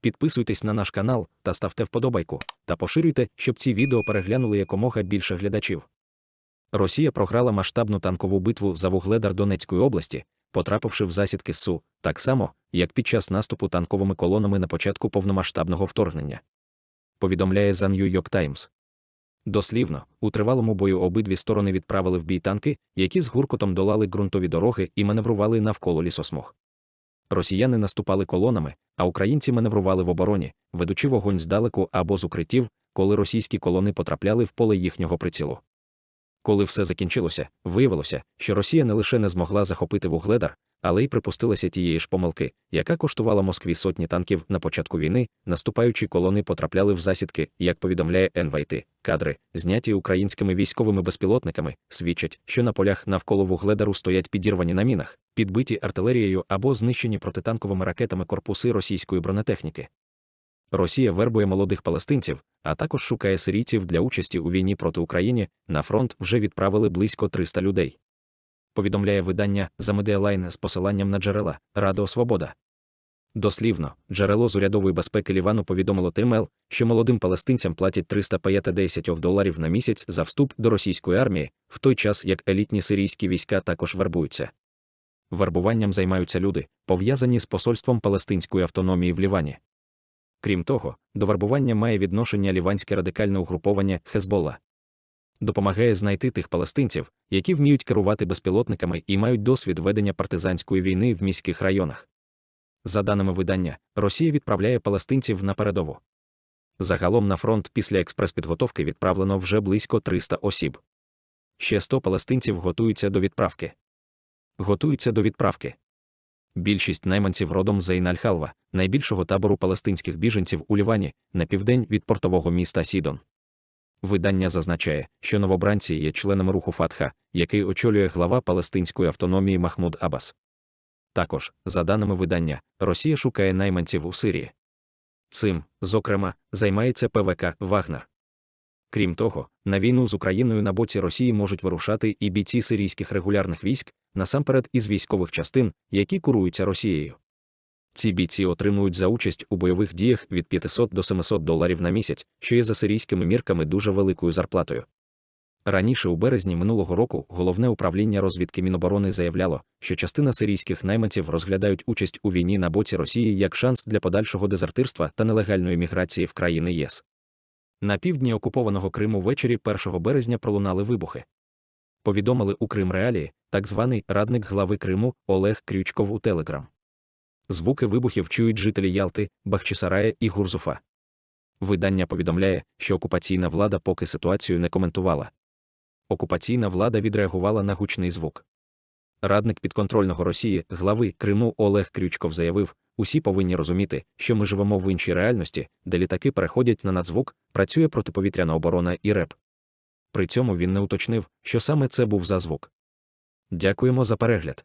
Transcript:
Підписуйтесь на наш канал та ставте вподобайку, та поширюйте, щоб ці відео переглянули якомога більше глядачів. Росія програла масштабну танкову битву за Вугледар Донецької області, потрапивши в засідки СУ, так само, як під час наступу танковими колонами на початку повномасштабного вторгнення. Повідомляє The New York Times. Дослівно, у тривалому бою обидві сторони відправили в бій танки, які з гуркотом долали ґрунтові дороги і маневрували навколо лісосмуг. Росіяни наступали колонами, а українці маневрували в обороні, ведучи вогонь здалеку або з укриттів, коли російські колони потрапляли в поле їхнього прицілу. Коли все закінчилося, виявилося, що Росія не лише не змогла захопити вугледар, але й припустилася тієї ж помилки, яка коштувала Москві сотні танків на початку війни, наступаючі колони потрапляли в засідки, як повідомляє НВТ. Кадри, зняті українськими військовими безпілотниками, свідчать, що на полях навколо вугледару стоять підірвані на мінах, підбиті артилерією або знищені протитанковими ракетами корпуси російської бронетехніки. Росія вербує молодих палестинців, а також шукає сирійців для участі у війні проти України. На фронт вже відправили близько 300 людей. Повідомляє видання за Медіалайн з посиланням на джерела Радіо Свобода. Дослівно, джерело з урядової безпеки Лівану повідомило ТМЛ, що молодим палестинцям платять 350 доларів на місяць за вступ до російської армії, в той час як елітні сирійські війська також вербуються. Вербуванням займаються люди, пов'язані з посольством палестинської автономії в Лівані. Крім того, до вербування має відношення ліванське радикальне угруповання Хезболла. Допомагає знайти тих палестинців, які вміють керувати безпілотниками і мають досвід ведення партизанської війни в міських районах. За даними видання, Росія відправляє палестинців на передову. Загалом на фронт після експрес-підготовки відправлено вже близько 300 осіб. Ще 100 палестинців готуються до відправки. Готуються до відправки. Більшість найманців родом з Ейналь-Халва, найбільшого табору палестинських біженців у Лівані, на південь від портового міста Сідон. Видання зазначає, що новобранці є членами руху Фатха, який очолює глава палестинської автономії Махмуд Абас. Також, за даними видання, Росія шукає найманців у Сирії. Цим, зокрема, займається ПВК Вагнер. Крім того, на війну з Україною на боці Росії можуть вирушати і бійці сирійських регулярних військ, насамперед із військових частин, які куруються Росією. Ці бійці отримують за участь у бойових діях від 500 до 700 доларів на місяць, що є за сирійськими мірками дуже великою зарплатою. Раніше у березні минулого року головне управління розвідки Міноборони заявляло, що частина сирійських найманців розглядають участь у війні на боці Росії як шанс для подальшого дезертирства та нелегальної міграції в країни ЄС. На півдні окупованого Криму ввечері 1 березня пролунали вибухи. Повідомили у Крим Реалії, так званий радник глави Криму Олег Крючков у Телеграм. Звуки вибухів чують жителі Ялти, Бахчисарая і Гурзуфа. Видання повідомляє, що окупаційна влада поки ситуацію не коментувала. Окупаційна влада відреагувала на гучний звук. Радник підконтрольного Росії, глави Криму Олег Крючков заявив: усі повинні розуміти, що ми живемо в іншій реальності, де літаки переходять на надзвук, працює протиповітряна оборона і РЕП. При цьому він не уточнив, що саме це був за звук. Дякуємо за перегляд.